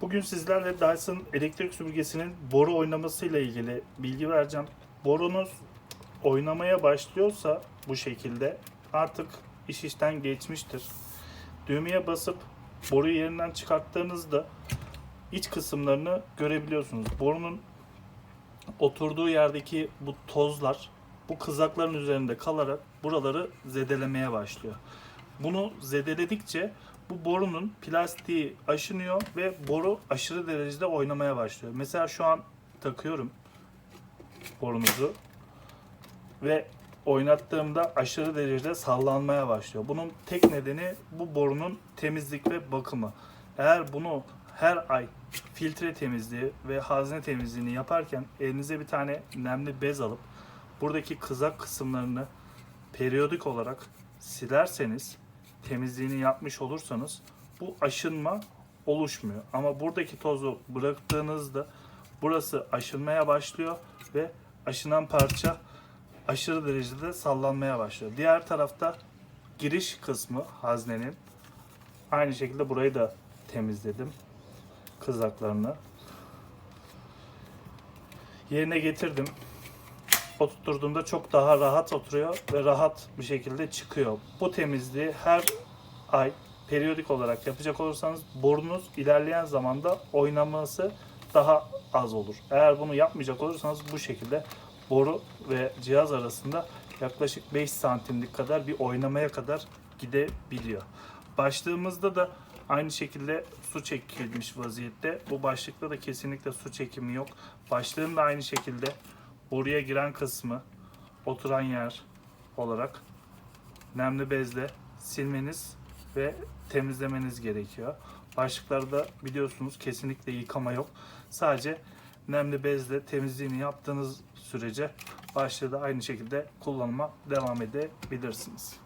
Bugün sizlerle Dyson elektrik süpürgesinin boru oynamasıyla ilgili bilgi vereceğim. Borunuz oynamaya başlıyorsa bu şekilde artık iş işten geçmiştir. Düğmeye basıp boruyu yerinden çıkarttığınızda iç kısımlarını görebiliyorsunuz. Borunun oturduğu yerdeki bu tozlar bu kızakların üzerinde kalarak buraları zedelemeye başlıyor. Bunu zedeledikçe bu borunun plastiği aşınıyor ve boru aşırı derecede oynamaya başlıyor. Mesela şu an takıyorum borunuzu ve oynattığımda aşırı derecede sallanmaya başlıyor. Bunun tek nedeni bu borunun temizlik ve bakımı. Eğer bunu her ay filtre temizliği ve hazne temizliğini yaparken elinize bir tane nemli bez alıp buradaki kızak kısımlarını periyodik olarak silerseniz temizliğini yapmış olursanız bu aşınma oluşmuyor. Ama buradaki tozu bıraktığınızda burası aşınmaya başlıyor ve aşınan parça aşırı derecede sallanmaya başlıyor. Diğer tarafta giriş kısmı haznenin aynı şekilde burayı da temizledim kızaklarını. Yerine getirdim. Oturtturduğumda çok daha rahat oturuyor ve rahat bir şekilde çıkıyor. Bu temizliği her ay periyodik olarak yapacak olursanız borunuz ilerleyen zamanda oynaması daha az olur. Eğer bunu yapmayacak olursanız bu şekilde boru ve cihaz arasında yaklaşık 5 santimlik kadar bir oynamaya kadar gidebiliyor. Başlığımızda da aynı şekilde su çekilmiş vaziyette. Bu başlıkta da kesinlikle su çekimi yok. Başlığın da aynı şekilde boruya giren kısmı oturan yer olarak nemli bezle silmeniz ve temizlemeniz gerekiyor. Başlıklarda biliyorsunuz kesinlikle yıkama yok. Sadece nemli bezle temizliğini yaptığınız sürece başlığı da aynı şekilde kullanıma devam edebilirsiniz.